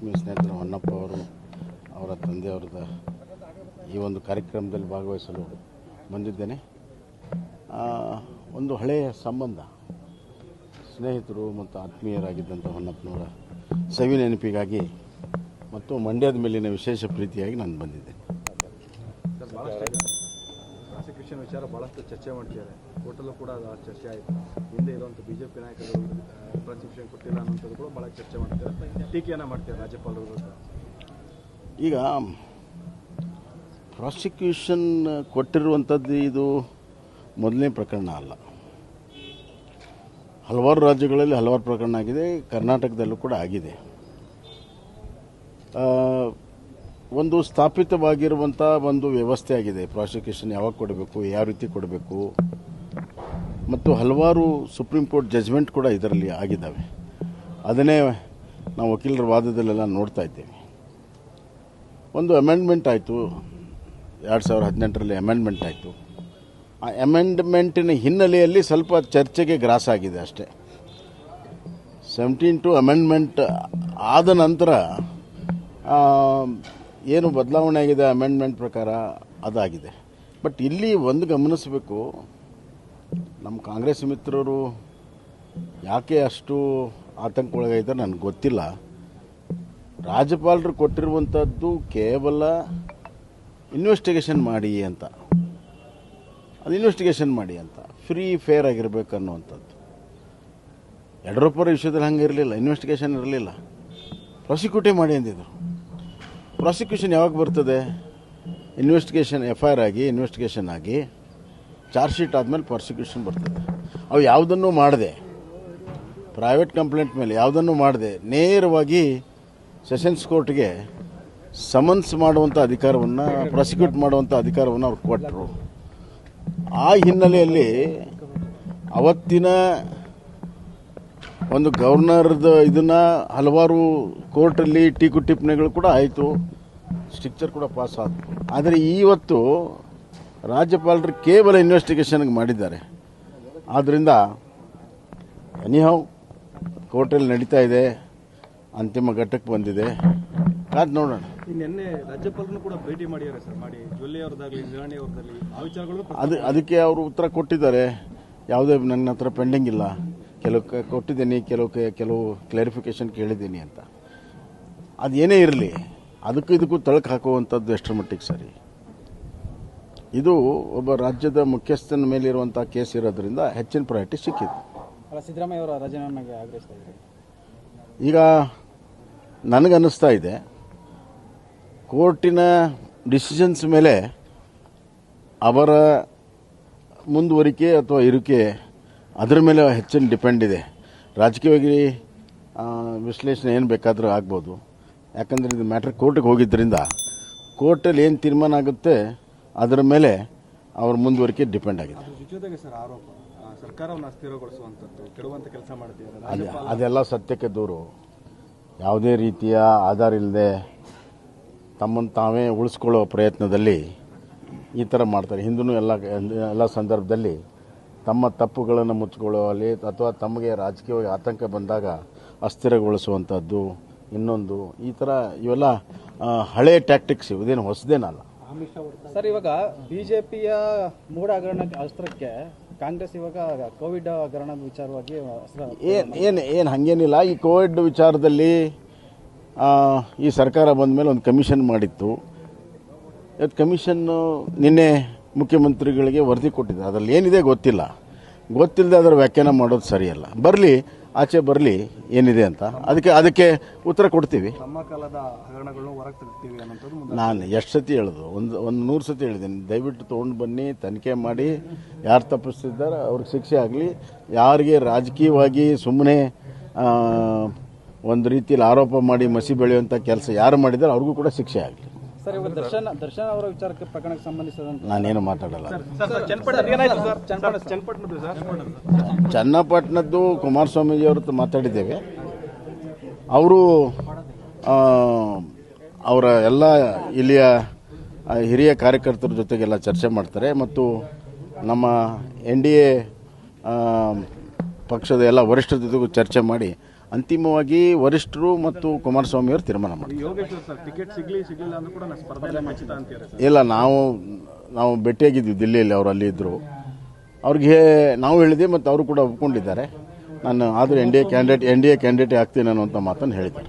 ಆತ್ಮೀಯ ಸ್ನೇಹಿತರು ಹೊನ್ನಪ್ಪ ಅವರು, ಅವರ ತಂದೆಯವ್ರದ ಈ ಒಂದು ಕಾರ್ಯಕ್ರಮದಲ್ಲಿ ಭಾಗವಹಿಸಲು ಬಂದಿದ್ದೇನೆ. ಒಂದು ಹಳೆಯ ಸಂಬಂಧ, ಸ್ನೇಹಿತರು ಮತ್ತು ಆತ್ಮೀಯರಾಗಿದ್ದಂಥ ಹೊನ್ನಪ್ಪನವರ ಸವಿ ನೆನಪಿಗಾಗಿ ಮತ್ತು ಮಂಡ್ಯದ ಮೇಲಿನ ವಿಶೇಷ ಪ್ರೀತಿಯಾಗಿ ನಾನು ಬಂದಿದ್ದೇನೆ. ಪ್ರಾಸಿಕ್ಯೂಷನ್ ವಿಚಾರ ಭಾಳಷ್ಟು ಚರ್ಚೆ ಮಾಡ್ತಿದ್ದಾರೆ. ಕೋರ್ಟಲ್ಲೂ ಕೂಡ ಅದು ಚರ್ಚೆ ಆಯಿತು. ಹಿಂದೆ ಇರುವಂಥ ಬಿ ಜೆ ಪಿ ನಾಯಕರು ಪ್ರಾಸಿಕ್ಯೂಷನ್ ಕೊಟ್ಟಿಲ್ಲ ಅನ್ನೋಂಥದ್ದು ಕೂಡ ಭಾಳ ಚರ್ಚೆ ಮಾಡ್ತಾರೆ ಟೀಕೆಯನ್ನು ಮಾಡ್ತಾರೆ ರಾಜ್ಯಪಾಲರು. ಈಗ ಪ್ರಾಸಿಕ್ಯೂಷನ್ ಕೊಟ್ಟಿರುವಂಥದ್ದು ಇದು ಮೊದಲನೇ ಪ್ರಕರಣ ಅಲ್ಲ. ಹಲವಾರು ರಾಜ್ಯಗಳಲ್ಲಿ ಹಲವಾರು ಪ್ರಕರಣ ಆಗಿದೆ. ಕರ್ನಾಟಕದಲ್ಲೂ ಕೂಡ ಆಗಿದೆ. ಒಂದು ಸ್ಥಾಪಿತವಾಗಿರುವಂಥ ಒಂದು ವ್ಯವಸ್ಥೆ ಆಗಿದೆ. ಪ್ರಾಸಿಕ್ಯೂಷನ್ ಯಾವಾಗ ಕೊಡಬೇಕು, ಯಾವ ರೀತಿ ಕೊಡಬೇಕು, ಮತ್ತು ಹಲವಾರು ಸುಪ್ರೀಂ ಕೋರ್ಟ್ ಜಜ್ಮೆಂಟ್ ಕೂಡ ಇದರಲ್ಲಿ ಆಗಿದ್ದಾವೆ. ಅದನ್ನೇ ನಾವು ವಕೀಲರ ವಾದದಲ್ಲೆಲ್ಲ ನೋಡ್ತಾ ಇದ್ದೇವೆ. ಒಂದು ಅಮೆಂಡ್ಮೆಂಟ್ ಆಯಿತು. ಎರಡು ಸಾವಿರದ ಹದಿನೆಂಟರಲ್ಲಿ ಅಮೆಂಡ್ಮೆಂಟ್ ಆಯಿತು. ಆ ಅಮೆಂಡ್ಮೆಂಟಿನ ಹಿನ್ನೆಲೆಯಲ್ಲಿ ಸ್ವಲ್ಪ ಚರ್ಚೆಗೆ ಗ್ರಾಸ್ ಆಗಿದೆ ಅಷ್ಟೇ. ಸೆವೆಂಟೀನ್ ಟು ಅಮೆಂಡ್ಮೆಂಟ್ ಆದ ನಂತರ ಏನು ಬದಲಾವಣೆ ಆಗಿದೆ ಅಮೆಂಡ್ಮೆಂಟ್ ಪ್ರಕಾರ ಅದಾಗಿದೆ. ಬಟ್ ಇಲ್ಲಿ ಒಂದು ಗಮನಿಸಬೇಕು ನಮ್ಮ ಕಾಂಗ್ರೆಸ್ ಮಿತ್ರರು ಯಾಕೆ ಅಷ್ಟು ಆತಂಕ ಒಳಗಾಗಿದ್ದಾರೆ ನನಗೆ ಗೊತ್ತಿಲ್ಲ. ರಾಜ್ಯಪಾಲರು ಕೊಟ್ಟಿರುವಂಥದ್ದು ಕೇವಲ ಇನ್ವೆಸ್ಟಿಗೇಷನ್ ಮಾಡಿ ಅಂತ. ಅದು ಇನ್ವೆಸ್ಟಿಗೇಷನ್ ಮಾಡಿ ಅಂತ. ಫ್ರೀ ಫೇರ್ ಆಗಿರಬೇಕು ಅನ್ನುವಂಥದ್ದು. ಯಡಿಯೂರಪ್ಪರ ವಿಷಯದಲ್ಲಿ ಹಂಗೆ ಇರಲಿಲ್ಲ ಇನ್ವೆಸ್ಟಿಗೇಷನ್ ಇರಲಿಲ್ಲ. ಪ್ರಾಸಿಕ್ಯೂಟೇ ಮಾಡಿ ಅಂದಿದ್ರು. ಪ್ರಾಸಿಕ್ಯೂಷನ್ ಯಾವಾಗ ಬರ್ತದೆ? ಇನ್ವೆಸ್ಟಿಗೇಷನ್ ಎಫ್ ಐ ಆರ್ ಆಗಿ ಇನ್ವೆಸ್ಟಿಗೇಷನ್ ಆಗಿ ಚಾರ್ಜ್ ಶೀಟ್ ಆದಮೇಲೆ ಪ್ರಾಸಿಕ್ಯೂಷನ್ ಬರ್ತದೆ. ಅವು ಯಾವುದನ್ನು ಮಾಡಿದೆ. ಪ್ರೈವೇಟ್ ಕಂಪ್ಲೇಂಟ್ ಮೇಲೆ ಯಾವುದನ್ನು ಮಾಡಿದೆ. ನೇರವಾಗಿ ಸೆಷನ್ಸ್ ಕೋರ್ಟ್ಗೆ ಸಮನ್ಸ್ ಮಾಡುವಂಥ ಅಧಿಕಾರವನ್ನು ಪ್ರಾಸಿಕ್ಯೂಟ್ ಮಾಡುವಂಥ ಅಧಿಕಾರವನ್ನು ಅವ್ರು ಕೊಟ್ಟರು ಆ ಹಿನ್ನೆಲೆಯಲ್ಲಿ ಅವತ್ತಿನ ಒಂದು ಗವರ್ನರ್ದ ಇದನ್ನ ಹಲವಾರು ಕೋರ್ಟಲ್ಲಿ ಟೀಕು ಟಿಪ್ಪಣಿಗಳು ಕೂಡ ಆಯಿತು. ಸ್ಟ್ರಿಕ್ಚರ್ ಕೂಡ ಪಾಸ್ ಆಯಿತು ಆದರೆ ಇವತ್ತು ರಾಜ್ಯಪಾಲರು ಕೇವಲ ಇನ್ವೆಸ್ಟಿಗೇಷನ್ಗೆ ಮಾಡಿದ್ದಾರೆ. ಆದ್ದರಿಂದ ಎನಿಹೌ ಕೋರ್ಟಲ್ಲಿ ನಡೀತಾ ಇದೆ. ಅಂತಿಮ ಘಟ್ಟಕ್ಕೆ ಬಂದಿದೆ. ಅದು ನೋಡೋಣ. ನಿನ್ನೆ ರಾಜ್ಯಪಾಲರನ್ನು ಕೂಡ ಭೇಟಿ ಮಾಡಿದ್ದಾರೆ ಸರ್ ಮಾಡಿ ಜೊಲ್ಲೆ ಅವ್ರದ್ದಾಗಲಿ ನಿರಾಣಿ ಅವ್ರದ್ದಾಗಲಿ ಆ ವಿಚಾರಗಳು ಅದು ಅದಕ್ಕೆ ಅವರು ಉತ್ತರ ಕೊಟ್ಟಿದ್ದಾರೆ. ಯಾವುದೇ ನನ್ನ ಹತ್ರ ಪೆಂಡಿಂಗ್ ಇಲ್ಲ. ಕೆಲವು ಕೊಟ್ಟಿದ್ದೀನಿ ಕೆಲವು ಕೆಲವು ಕ್ಲಾರಿಫಿಕೇಶನ್ ಕೇಳಿದ್ದೀನಿ ಅಂತ. ಅದು ಏನೇ ಇರಲಿ ಅದಕ್ಕೂ ಇದಕ್ಕೂ ತಳಕು ಹಾಕುವಂಥದ್ದು ಎಷ್ಟರ ಮಟ್ಟಿಗೆ ಸರಿ. ಇದು ಒಬ್ಬ ರಾಜ್ಯದ ಮುಖ್ಯಸ್ಥನ ಮೇಲಿರುವಂಥ ಕೇಸ್ ಇರೋದ್ರಿಂದ ಹೆಚ್ಚಿನ ಪ್ರಯಾರಿಟಿ ಸಿಕ್ಕಿದೆ. ಸಿದ್ದರಾಮಯ್ಯ ಅವರ ರಾಜೀನಾಮೆಗೆ ಆಗ್ರಹಿಸ್ತಾ ಇದ್ದಾರೆ. ಈಗ ನನಗನ್ನಿಸ್ತಾ ಇದೆ ಕೋರ್ಟಿನ ಡಿಸಿಷನ್ಸ್ ಮೇಲೆ ಅವರ ಮುಂದುವರಿಕೆ ಅಥವಾ ಇರುವಿಕೆ ಅದರ ಮೇಲೆ ಹೆಚ್ಚಿನ ಡಿಪೆಂಡ್ ಇದೆ. ರಾಜಕೀಯವಾಗಿ ವಿಶ್ಲೇಷಣೆ ಏನು ಬೇಕಾದರೂ ಆಗ್ಬೋದು. ಯಾಕಂದರೆ ಇದು ಮ್ಯಾಟ್ರ್ ಕೋರ್ಟಿಗೆ ಹೋಗಿದ್ದರಿಂದ ಕೋರ್ಟಲ್ಲಿ ಏನು ತೀರ್ಮಾನ ಆಗುತ್ತೆ ಅದರ ಮೇಲೆ ಅವ್ರ ಮುಂದುವರಿಕೆ ಡಿಪೆಂಡ್ ಆಗಿದೆ. ಜೊತೆಗೆ ಸರ್ ಆರೋಪ. ಆ, ಸರ್ಕಾರವನ್ನು ಅಸ್ಥಿರಗೊಳಿಸುವಂಥದ್ದು ಕೆಡುವಂತ ಕೆಲಸ ಮಾಡ್ತಿದ್ದಾರೆ. ಅದೇ ಅದೆಲ್ಲ ಸತ್ಯಕ್ಕೆ ದೂರು. ಯಾವುದೇ ರೀತಿಯ ಆಧಾರ ಇಲ್ಲದೆ ತಮ್ಮನ್ನು ತಾವೇ ಉಳಿಸ್ಕೊಳ್ಳೋ ಪ್ರಯತ್ನದಲ್ಲಿ ಈ ಥರ ಮಾಡ್ತಾರೆ. ಹಿಂದೂ ಎಲ್ಲ ಎಲ್ಲ ಸಂದರ್ಭದಲ್ಲಿ ತಮ್ಮ ತಪ್ಪುಗಳನ್ನು ಮುಚ್ಚಿಕೊಳ್ಳುವಲ್ಲಿ ಅಥವಾ ತಮಗೆ ರಾಜಕೀಯವಾಗಿ ಆತಂಕ ಬಂದಾಗ ಅಸ್ಥಿರಗೊಳಿಸುವಂಥದ್ದು ಇನ್ನೊಂದು ಈ ಥರ ಇವೆಲ್ಲ ಹಳೆ ಟ್ಯಾಕ್ಟಿಕ್ಸ್ ಇದೇನು ಹೊಸದೇನಲ್ಲ. ಸರ್ ಇವಾಗ ಬಿಜೆಪಿಯ ಮೂಢ ಹಗರಣ ಅಸ್ತ್ರಕ್ಕೆ ಕಾಂಗ್ರೆಸ್ ಇವಾಗ ಕೋವಿಡ್ ಹಗರಣ ವಿಚಾರವಾಗಿ ಏನು ಏನು ಏನು ಹಾಗೇನಿಲ್ಲ. ಈ ಕೋವಿಡ್ ವಿಚಾರದಲ್ಲಿ ಈ ಸರ್ಕಾರ ಬಂದ ಮೇಲೆ ಒಂದು ಕಮಿಷನ್ ಮಾಡಿತ್ತು. ಇವತ್ತು ಕಮಿಷನ್ನು ನಿನ್ನೆ ಮುಖ್ಯಮಂತ್ರಿಗಳಿಗೆ ವರದಿ ಕೊಟ್ಟಿದೆ ಅದರಲ್ಲಿ ಏನಿದೆ ಗೊತ್ತಿಲ್ಲ. ಗೊತ್ತಿಲ್ಲದೆ ಅದರ ವ್ಯಾಖ್ಯಾನ ಮಾಡೋದು ಸರಿಯಲ್ಲ. ಬರಲಿ ಆಚೆ ಬರಲಿ ಏನಿದೆ ಅಂತ. ಅದಕ್ಕೆ ಅದಕ್ಕೆ ಉತ್ತರ ಕೊಡ್ತೀವಿ. ನಾನು ಎಷ್ಟು ಸತಿ ಹೇಳೋದು? ಒಂದು ಒಂದು ನೂರು ಸತಿ ಹೇಳಿದ್ದೀನಿ. ದಯವಿಟ್ಟು ತೊಗೊಂಡು ಬನ್ನಿ ತನಿಖೆ ಮಾಡಿ. ಯಾರು ತಪ್ಪಿಸ್ತಿದ್ದಾರೆ ಅವ್ರಿಗೆ ಶಿಕ್ಷೆ ಆಗಲಿ. ಯಾರಿಗೆ ರಾಜಕೀಯವಾಗಿ ಸುಮ್ಮನೆ ಒಂದು ರೀತಿಯಲ್ಲಿ ಆರೋಪ ಮಾಡಿ ಮಸಿ ಬೆಳೆಯುವಂಥ ಕೆಲಸ ಯಾರು ಮಾಡಿದ್ದಾರೆ ಅವ್ರಿಗೂ ಕೂಡ ಶಿಕ್ಷೆ ಆಗಲಿ. ಸರ್ ಇವಾಗ ದರ್ಶನ್ ದರ್ಶನ್ ಅವರ ವಿಚಾರಕ್ಕೆ ಪ್ರಕರಣಕ್ಕೆ ಸಂಬಂಧಿಸಿದಂತೆ ನಾನೇನು ಮಾತಾಡಲ್ಲ. ಚನ್ನಪಟ್ಟಣದ್ದು ಸರ್. ಚನ್ನಪಟ್ಟಣದ್ದು ಕುಮಾರಸ್ವಾಮೀಜಿಯವ್ರ ಹತ್ರ ಮಾತಾಡಿದ್ದೇವೆ. ಅವರು ಅವರ ಎಲ್ಲ ಇಲ್ಲಿಯ ಹಿರಿಯ ಕಾರ್ಯಕರ್ತರ ಜೊತೆಗೆಲ್ಲ ಚರ್ಚೆ ಮಾಡ್ತಾರೆ ಮತ್ತು ನಮ್ಮ ಎನ್ ಡಿ ಎ ಪಕ್ಷದ ಎಲ್ಲ ವರಿಷ್ಠರ ಜೊತೆಗೂ ಚರ್ಚೆ ಮಾಡಿ ಅಂತಿಮವಾಗಿ ವರಿಷ್ಠರು ಮತ್ತು ಕುಮಾರಸ್ವಾಮಿಯವರು ತೀರ್ಮಾನ ಮಾಡಿ ಯೋಗೇಶ್ವರ್ ಸರ್ ಟಿಕೆಟ್ ಸಿಗ್ಲಿ ಸಿಗ್ಲಿಲ್ಲ ಅಂದ್ರೂ ಕೂಡ ನಾನು ಸ್ಪರ್ಧೆ ಖಚಿತ ಅಂತೀರಾ ಸರ್ ಇಲ್ಲ ನಾವು ನಾವು ಭೇಟಿಯಾಗಿದ್ವಿ ದಿಲ್ಲಿಯಲ್ಲಿ ಅವರು ಅಲ್ಲಿ ಇದ್ದರು ಅವ್ರಿಗೆ ನಾವು ಹೇಳಿದೆ ಮತ್ತು ಅವರು ಕೂಡ ಒಪ್ಕೊಂಡಿದ್ದಾರೆ. ನಾನು ಆದರೂ N D A candidate N D A candidate ಆಗ್ತೀನಿ ಅನ್ನುವಂಥ ಮಾತನ್ನು ಹೇಳಿದ್ದೆ.